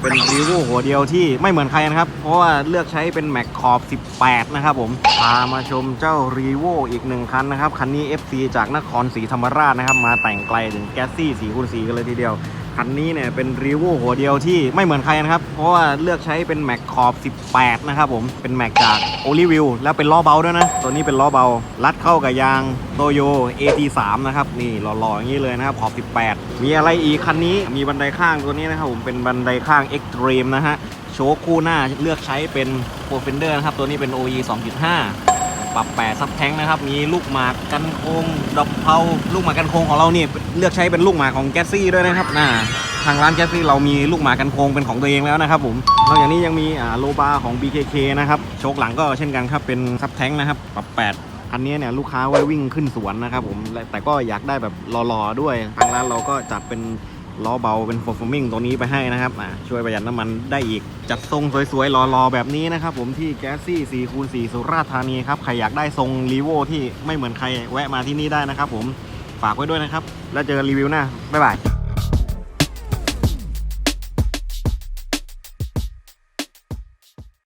เป็นรีโวหัวเดียวที่ไม่เหมือนใครนะครับ เพราะว่าเลือกใช้เป็นแม็กขอบ 18 นะครับผม พามาชมเจ้ารีโวอีกหนึ่งคันนะครับ คันนี้ FC จากนครศรีธรรมราชนะครับ มาแต่งไกลถึงแก๊สซี่4คูณ4กันเลยทีเดียว คันนี้เนี่ยเป็นรีโวหัวเดียวที่ไม่เหมือนใครนะครับ เพราะว่าเลือกใช้เป็นแม็กขอบ 18 นะครับผมเป็นแม็กจากโอลิวิวแล้วเป็นล้อเบาด้วยนะ ตัวนี้เป็นล้อเบา รัดเข้ากับยางโตโย AT3 นะครับ นี่หล่อๆ อย่างนี้เลยนะครับขอบ 18 มีอะไรอีกคันนี้มีบันไดข้างตัวนี้นะครับผมเป็นบันไดข้าง Extreme นะฮะโชคคู่หน้าเลือกใช้เป็นโปรเฟนเดอร์นะครับตัวนี้เป็น OE 2.5 ปรับแปดซับแท้งนะครับ มีลูกหมากกันโค้งดอกเผาลูกหมากกันโคงของเราเนี่ยเลือกใช้เป็นลูกหมากของแกสซี่ด้วยนะครับน่าทางร้านแกสซี่เรามีลูกหมากกันโคงเป็นของตัวเองแล้วนะครับผมนอกจากนี้ยังมีโลบาของ BKK นะครับโชคหลังก็เช่นกันครับเป็นซับแท้งนะครับปรับแปดอันนี้เนี่ยลูกค้าไว้วิ่งขึ้นสวนนะครับผมและแต่ก็อยากได้แบบหล่อๆด้วยทางร้านเราก็จัดเป็น ล้อเบาเป็นโฟร์ฟอร์มิงตัวนี้ไปให้นะครับอ่าช่วยประหยัดน้ำมันได้อีก จัดทรงสวยๆรอๆแบบนี้นะครับผมที่แก๊สซี่4คูณ4สุราษฎร์ธานีครับใครอยากได้ทรงรีโวที่ไม่เหมือนใครแวะมาที่นี่ได้นะครับผมฝากไว้ด้วยนะครับ แล้วเจอกันรีวิวหน้าบ๊ายบาย